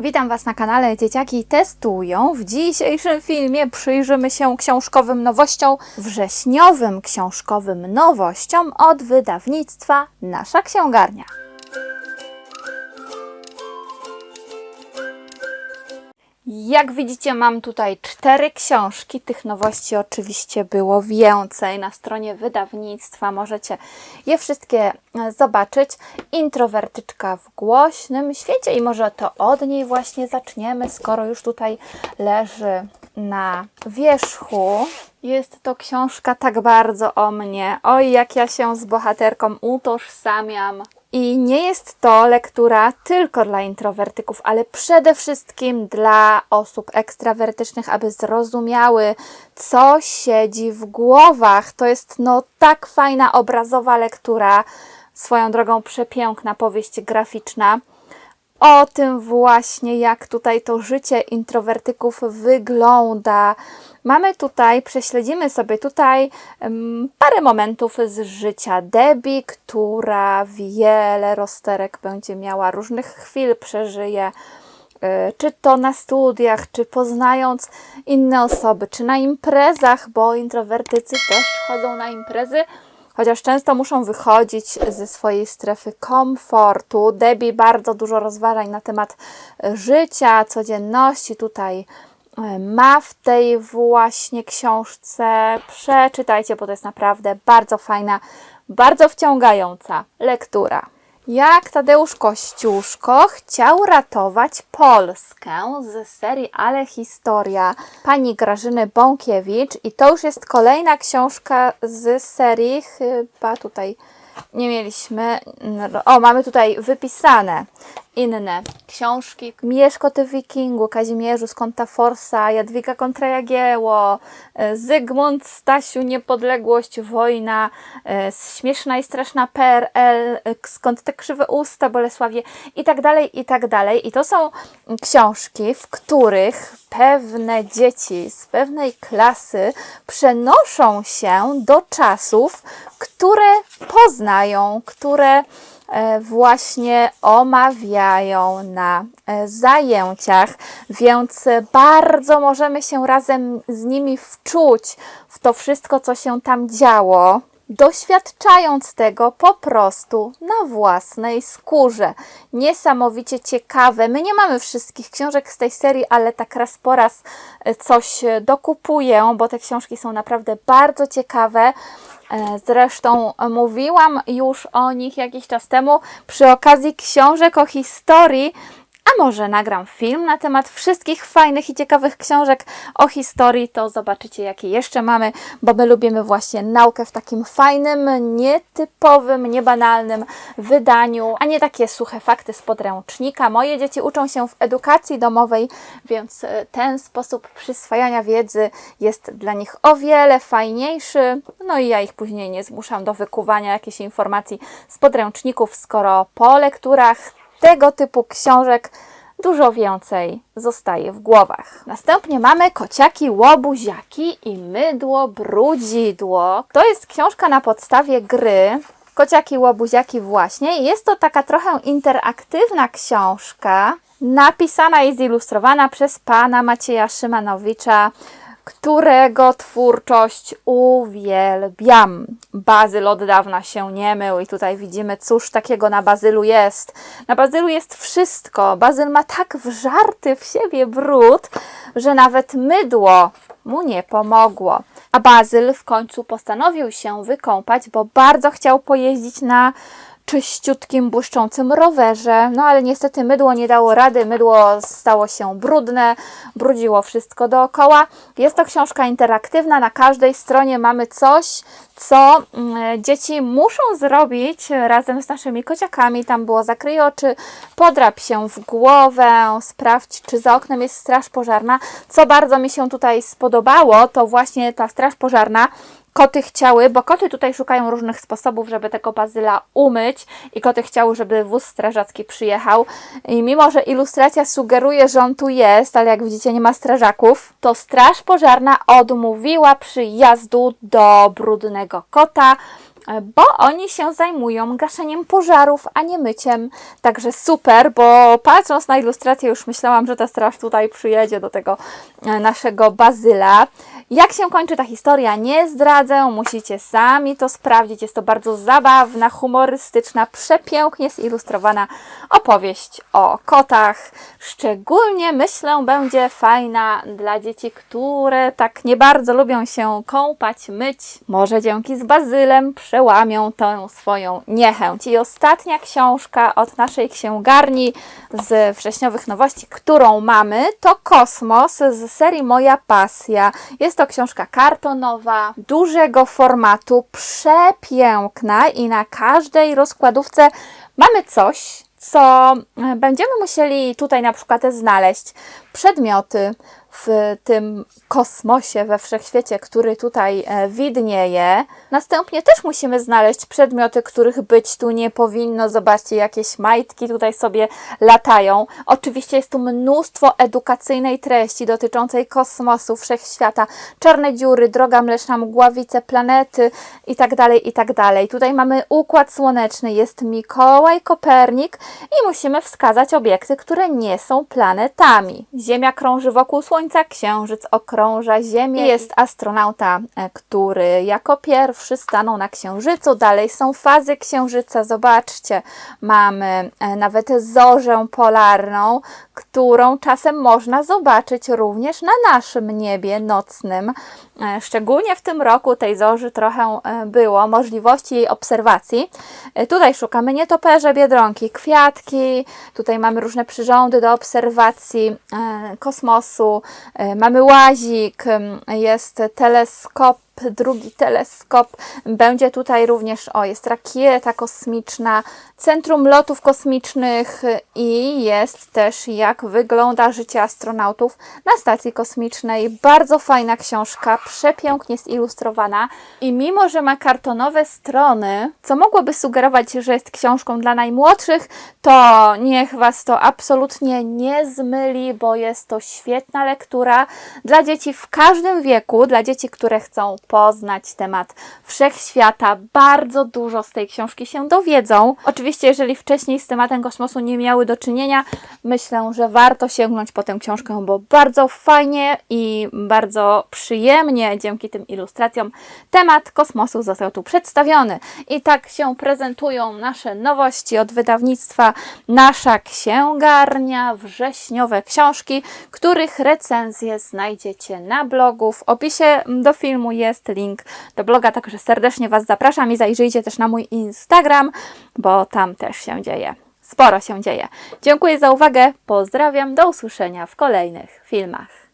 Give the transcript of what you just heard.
Witam Was na kanale Dzieciaki Testują. W dzisiejszym filmie przyjrzymy się książkowym nowościom, wrześniowym książkowym nowościom od wydawnictwa Nasza Księgarnia. Jak widzicie, mam tutaj cztery książki. Tych nowości oczywiście było więcej. Na stronie wydawnictwa możecie je wszystkie e, zobaczyć. Introwertyczka w głośnym świecie i może to od niej właśnie zaczniemy, skoro już tutaj leży na wierzchu. Jest to książka tak bardzo o mnie. Oj, jak ja się z bohaterką utożsamiam. I nie jest to lektura tylko dla introwertyków, ale przede wszystkim dla osób ekstrawertycznych, aby zrozumiały, co siedzi w głowach. To jest no tak fajna obrazowa lektura, swoją drogą przepiękna powieść graficzna o tym właśnie, jak tutaj to życie introwertyków wygląda. Mamy tutaj, prześledzimy sobie tutaj um, parę momentów z życia Debbie, która wiele rozterek będzie miała, różnych chwil przeżyje, y, czy to na studiach, czy poznając inne osoby, czy na imprezach, bo introwertycy też chodzą na imprezy chociaż często muszą wychodzić ze swojej strefy komfortu. Debbie bardzo dużo rozważań na temat e, życia, codzienności tutaj e, ma w tej właśnie książce. Przeczytajcie, bo to jest naprawdę bardzo fajna, bardzo wciągająca lektura. Jak Tadeusz Kościuszko chciał ratować Polskę z serii Ale Historia pani Grażyny Bąkiewicz. I to już jest kolejna książka z serii, chyba tutaj nie mieliśmy, o mamy tutaj wypisane inne książki. Mieszko ty Wikingu, Kazimierzu z Konta Forsa, Jadwiga kontra Jagieło, e, Zygmunt Stasiu, Niepodległość, Wojna, e, Śmieszna i Straszna PRL, e, Skąd te krzywe usta, Bolesławie i tak dalej, i tak dalej. I to są książki, w których pewne dzieci z pewnej klasy przenoszą się do czasów, które poznają, które E, właśnie omawiają na e, zajęciach, więc bardzo możemy się razem z nimi wczuć w to wszystko, co się tam działo, doświadczając tego po prostu na własnej skórze. Niesamowicie ciekawe. My nie mamy wszystkich książek z tej serii, ale tak raz po raz e, coś dokupuję, bo te książki są naprawdę bardzo ciekawe. E, zresztą mówiłam już o nich jakiś czas temu przy okazji książek o historii, a może nagram film na temat wszystkich fajnych i ciekawych książek o historii, to zobaczycie, jakie jeszcze mamy, bo my lubimy właśnie naukę w takim fajnym, nietypowym, niebanalnym wydaniu, a nie takie suche fakty z podręcznika. Moje dzieci uczą się w edukacji domowej, więc e, ten sposób przyswajania wiedzy jest dla nich o wiele fajniejszy. No i ja ich później nie zmuszam do wykuwania jakichś informacji z podręczników, skoro po lekturach tego typu książek dużo więcej zostaje w głowach. Następnie mamy kociaki łobuziaki i mydło brudzidło. To jest książka na podstawie gry Kociaki łobuziaki właśnie. Jest to taka trochę interaktywna książka, napisana i zilustrowana przez pana Macieja Szymanowicza, którego twórczość uwielbiam. Bazyl od dawna się nie mył i tutaj widzimy, cóż takiego na bazylu jest. Na bazylu jest wszystko. Bazyl ma tak wżarty w siebie brud, że nawet mydło mu nie pomogło. A Bazyl w końcu postanowił się wykąpać, bo bardzo chciał pojeździć na czyściutkim, błyszczącym rowerze. No ale niestety mydło nie dało rady, mydło stało się brudne, brudziło wszystko dookoła. Jest to książka interaktywna, na każdej stronie mamy coś, co mm, dzieci muszą zrobić razem z naszymi kociakami. Tam było zakryj oczy, podrap się w głowę, sprawdź, czy za oknem jest straż pożarna. Co bardzo mi się tutaj spodobało, to właśnie ta straż pożarna koty chciały, bo koty tutaj szukają różnych sposobów, żeby tego bazyla umyć i koty chciały, żeby wóz strażacki przyjechał. I mimo, że ilustracja sugeruje, że on tu jest, ale jak widzicie nie ma strażaków, to straż pożarna odmówiła przyjazdu do brudnego kota, bo oni się zajmują gaszeniem pożarów, a nie myciem. Także super, bo patrząc na ilustrację już myślałam, że ta straż tutaj przyjedzie do tego e, naszego bazyla. Jak się kończy ta historia, nie zdradzę, musicie sami to sprawdzić. Jest to bardzo zabawna, humorystyczna, przepięknie zilustrowana opowieść o kotach. Szczególnie myślę, będzie fajna dla dzieci, które tak nie bardzo lubią się kąpać, myć. Może dzięki z bazylem przełamią tę swoją niechęć. I ostatnia książka od naszej księgarni z wrześniowych nowości, którą mamy, to Kosmos z serii Moja Pasja. Jest to książka kartonowa, dużego formatu, przepiękna i na każdej rozkładówce mamy coś, co e, będziemy musieli tutaj na przykład znaleźć. Przedmioty w tym kosmosie, we wszechświecie, który tutaj e, widnieje. Następnie też musimy znaleźć przedmioty, których być tu nie powinno. Zobaczcie, jakieś majtki tutaj sobie latają. Oczywiście jest tu mnóstwo edukacyjnej treści dotyczącej kosmosu, wszechświata, czarne dziury, droga mleczna, mgławice, planety itd., itd. Tutaj mamy Układ Słoneczny, jest Mikołaj Kopernik i musimy wskazać obiekty, które nie są planetami. Ziemia krąży wokół Słońca, Księżyc okrąża Ziemię. Jest astronauta, e, który jako pierwszy stanął na Księżycu. Dalej są fazy Księżyca. Zobaczcie, mamy e, nawet zorzę polarną, którą czasem można zobaczyć również na naszym niebie nocnym. E, Szczególnie w tym roku tej zorzy trochę było, możliwości jej obserwacji. Tutaj szukamy nietoperze, biedronki, kwiatki. Tutaj mamy różne przyrządy do obserwacji kosmosu. E, Mamy łazik, jest teleskop drugi teleskop. Będzie tutaj również, o, jest rakieta kosmiczna, Centrum Lotów Kosmicznych i jest też jak wygląda życie astronautów na stacji kosmicznej. Bardzo fajna książka, przepięknie zilustrowana i mimo, że ma kartonowe strony, co mogłoby sugerować, że jest książką dla najmłodszych, to niech Was to absolutnie nie zmyli, bo jest to świetna lektura dla dzieci w każdym wieku, dla dzieci, które chcą poznać temat wszechświata. Bardzo dużo z tej książki się dowiedzą. Oczywiście, jeżeli wcześniej z tematem kosmosu nie miały do czynienia, myślę, że warto sięgnąć po tę książkę, bo bardzo fajnie i bardzo przyjemnie dzięki tym ilustracjom temat kosmosu został tu przedstawiony. I tak się prezentują nasze nowości od wydawnictwa Nasza Księgarnia, wrześniowe książki, których recenzje znajdziecie na blogu. W opisie do filmu jest link do bloga, także serdecznie Was zapraszam i zajrzyjcie też na mój Instagram, bo tam też się dzieje. Sporo się dzieje. Dziękuję za uwagę, pozdrawiam, do usłyszenia w kolejnych filmach.